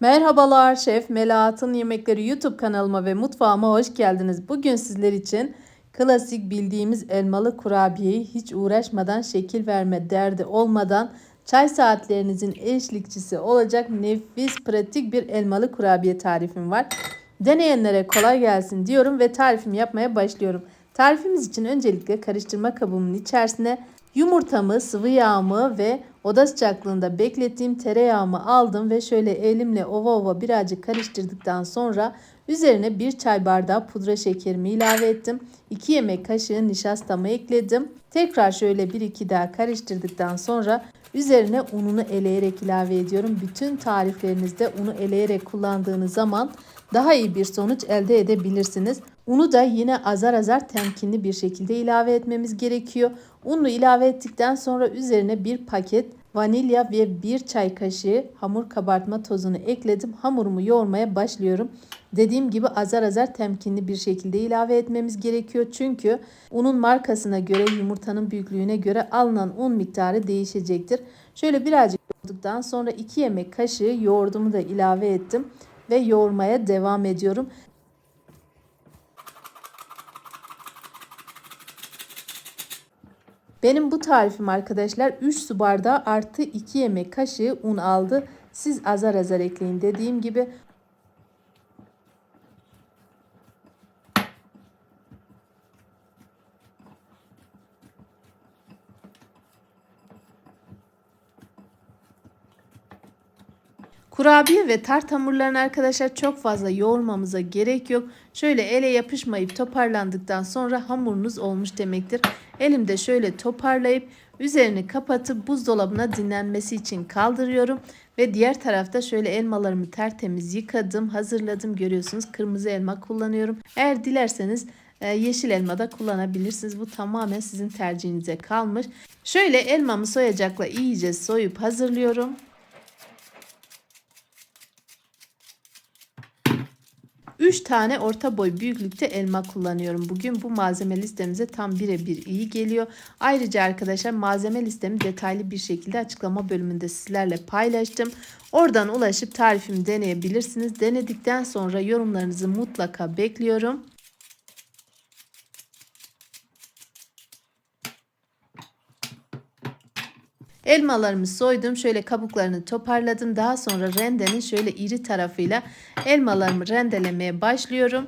Merhabalar Şef Melahat'ın Yemekleri YouTube kanalıma ve mutfağıma hoş geldiniz. Bugün sizler için klasik bildiğimiz elmalı kurabiyeyi hiç uğraşmadan şekil verme derdi olmadan çay saatlerinizin eşlikçisi olacak nefis pratik bir elmalı kurabiye tarifim var. Deneyenlere kolay gelsin diyorum ve tarifimi yapmaya başlıyorum. Tarifimiz için öncelikle karıştırma kabımın içerisine yumurtamı, sıvı yağımı ve oda sıcaklığında beklettiğim tereyağımı aldım ve şöyle elimle ova ova birazcık karıştırdıktan sonra üzerine bir çay bardağı pudra şekerimi ilave ettim. 2 yemek kaşığı nişastamı ekledim. Tekrar şöyle 1-2 daha karıştırdıktan sonra üzerine ununu eleyerek ilave ediyorum. Bütün tariflerinizde unu eleyerek kullandığınız zaman daha iyi bir sonuç elde edebilirsiniz. Unu da yine azar azar temkinli bir şekilde ilave etmemiz gerekiyor. Unu ilave ettikten sonra üzerine bir paket vanilya ve bir çay kaşığı hamur kabartma tozunu ekledim. Hamurumu yoğurmaya başlıyorum. Dediğim gibi azar azar temkinli bir şekilde ilave etmemiz gerekiyor. Çünkü unun markasına göre yumurtanın büyüklüğüne göre alınan un miktarı değişecektir. Şöyle birazcık yoğurduktan sonra 2 yemek kaşığı yoğurdumu da ilave ettim ve yoğurmaya devam ediyorum. Benim bu tarifim arkadaşlar 3 su bardağı artı 2 yemek kaşığı un aldı. Siz azar azar ekleyin dediğim gibi. Kurabiye ve tart hamurlarını arkadaşlar çok fazla yoğurmamıza gerek yok. Şöyle ele yapışmayıp toparlandıktan sonra hamurunuz olmuş demektir. Elimde şöyle toparlayıp üzerini kapatıp buzdolabına dinlenmesi için kaldırıyorum. Ve diğer tarafta şöyle elmalarımı tertemiz yıkadım, hazırladım. Görüyorsunuz kırmızı elma kullanıyorum. Eğer dilerseniz e, yeşil elma da kullanabilirsiniz. Bu tamamen sizin tercihinize kalmış. Şöyle elmamı soyacakla iyice soyup hazırlıyorum. 3 tane orta boy büyüklükte elma kullanıyorum. Bugün bu malzeme listemize tam birebir iyi geliyor. Ayrıca arkadaşlar malzeme listemi detaylı bir şekilde açıklama bölümünde sizlerle paylaştım. Oradan ulaşıp tarifimi deneyebilirsiniz. Denedikten sonra yorumlarınızı mutlaka bekliyorum. Elmalarımı soydum. Şöyle kabuklarını toparladım. Daha sonra rendenin şöyle iri tarafıyla elmalarımı rendelemeye başlıyorum.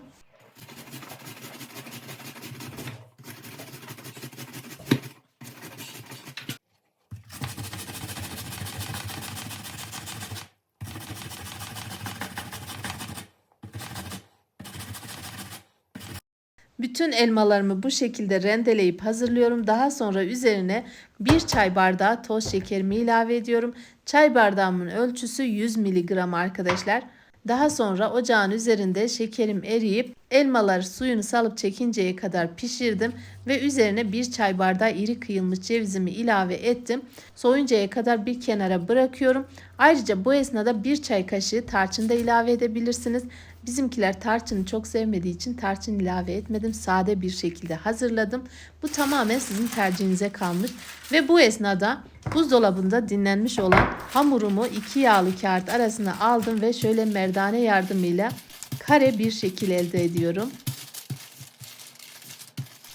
Bütün elmalarımı bu şekilde rendeleyip hazırlıyorum. Daha sonra üzerine bir çay bardağı toz şekerimi ilave ediyorum. Çay bardağımın ölçüsü 100 mg arkadaşlar. Daha sonra ocağın üzerinde şekerim eriyip elmalar suyunu salıp çekinceye kadar pişirdim ve üzerine bir çay bardağı iri kıyılmış cevizimi ilave ettim. Soyuncaya kadar bir kenara bırakıyorum. Ayrıca bu esnada bir çay kaşığı tarçın da ilave edebilirsiniz. Bizimkiler tarçını çok sevmediği için tarçın ilave etmedim. Sade bir şekilde hazırladım. Bu tamamen sizin tercihinize kalmış. Ve bu esnada buzdolabında dinlenmiş olan hamurumu iki yağlı kağıt arasına aldım ve şöyle merdane yardımıyla kare bir şekil elde ediyorum.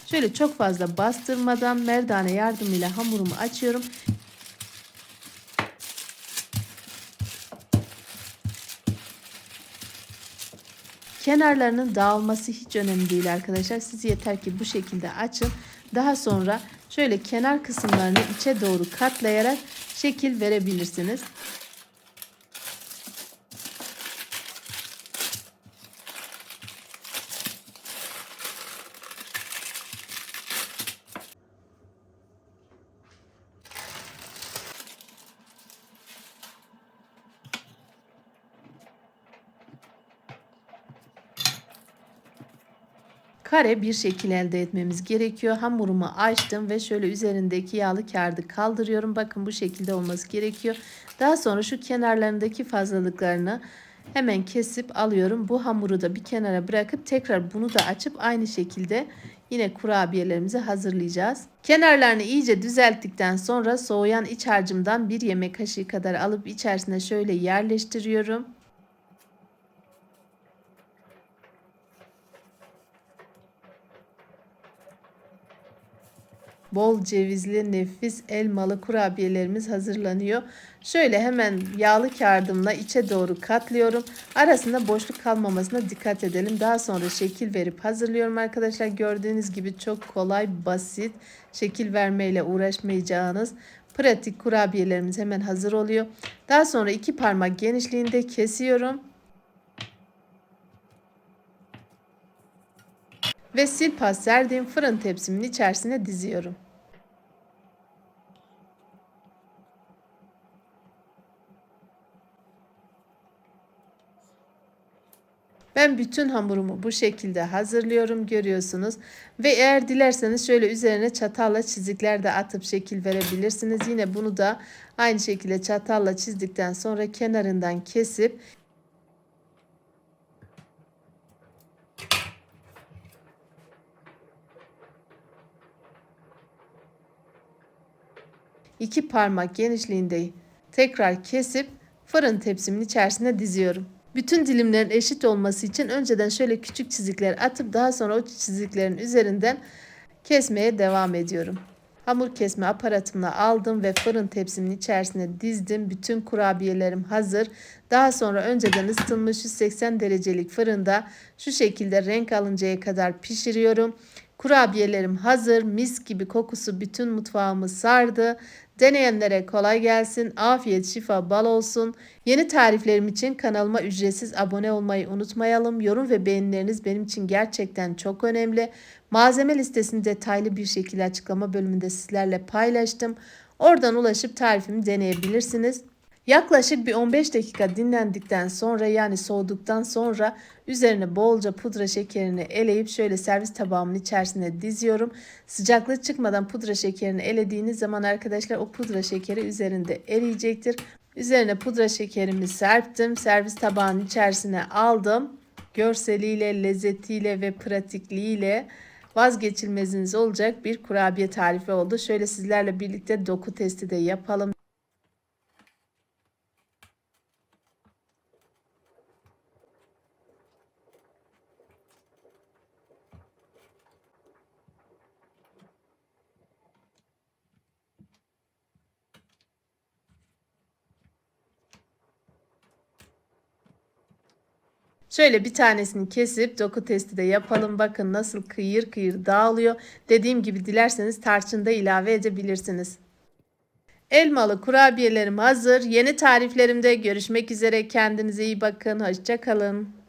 Şöyle çok fazla bastırmadan merdane yardımıyla hamurumu açıyorum. Kenarlarının dağılması hiç önemli değil arkadaşlar. Siz yeter ki bu şekilde açın. Daha sonra şöyle kenar kısımlarını içe doğru katlayarak şekil verebilirsiniz. Kare bir şekil elde etmemiz gerekiyor. Hamurumu açtım ve şöyle üzerindeki yağlı kağıdı kaldırıyorum. Bakın bu şekilde olması gerekiyor. Daha sonra şu kenarlarındaki fazlalıklarını hemen kesip alıyorum. Bu hamuru da bir kenara bırakıp tekrar bunu da açıp aynı şekilde yine kurabiyelerimizi hazırlayacağız. Kenarlarını iyice düzelttikten sonra soğuyan iç harcımdan bir yemek kaşığı kadar alıp içerisine şöyle yerleştiriyorum. Bol cevizli nefis elmalı kurabiyelerimiz hazırlanıyor. Şöyle hemen yağlı kağıdımla içe doğru katlıyorum. Arasında boşluk kalmamasına dikkat edelim. Daha sonra şekil verip hazırlıyorum arkadaşlar. Gördüğünüz gibi çok kolay, basit, şekil vermeyle uğraşmayacağınız pratik kurabiyelerimiz hemen hazır oluyor. Daha sonra iki parmak genişliğinde kesiyorum. Ve sil pas serdiğim fırın tepsimin içerisine diziyorum. Ben bütün hamurumu bu şekilde hazırlıyorum görüyorsunuz. Ve eğer dilerseniz şöyle üzerine çatalla çizikler de atıp şekil verebilirsiniz. Yine bunu da aynı şekilde çatalla çizdikten sonra kenarından kesip iki parmak genişliğinde tekrar kesip fırın tepsimin içerisine diziyorum. Bütün dilimlerin eşit olması için önceden şöyle küçük çizikler atıp daha sonra o çiziklerin üzerinden kesmeye devam ediyorum. Hamur kesme aparatımla aldım ve fırın tepsimin içerisine dizdim. Bütün kurabiyelerim hazır. Daha sonra önceden ısıtılmış 180 derecelik fırında şu şekilde renk alıncaya kadar pişiriyorum. Kurabiyelerim hazır. Mis gibi kokusu bütün mutfağımı sardı. Deneyenlere kolay gelsin. Afiyet, şifa, bal olsun. Yeni tariflerim için kanalıma ücretsiz abone olmayı unutmayalım. Yorum ve beğenileriniz benim için gerçekten çok önemli. Malzeme listesini detaylı bir şekilde açıklama bölümünde sizlerle paylaştım. Oradan ulaşıp tarifimi deneyebilirsiniz. Yaklaşık bir 15 dakika dinlendikten sonra yani soğuduktan sonra üzerine bolca pudra şekerini eleyip şöyle servis tabağımın içerisine diziyorum. Sıcaklık çıkmadan pudra şekerini elediğiniz zaman arkadaşlar o pudra şekeri üzerinde eriyecektir. Üzerine pudra şekerimi serptim. Servis tabağının içerisine aldım. Görseliyle, lezzetiyle ve pratikliğiyle vazgeçilmeziniz olacak bir kurabiye tarifi oldu. Şöyle sizlerle birlikte doku testi de yapalım. Şöyle bir tanesini kesip doku testi de yapalım. Bakın nasıl kıyır kıyır dağılıyor. Dediğim gibi dilerseniz tarçın da ilave edebilirsiniz. Elmalı kurabiyelerim hazır. Yeni tariflerimde görüşmek üzere. Kendinize iyi bakın. Hoşçakalın.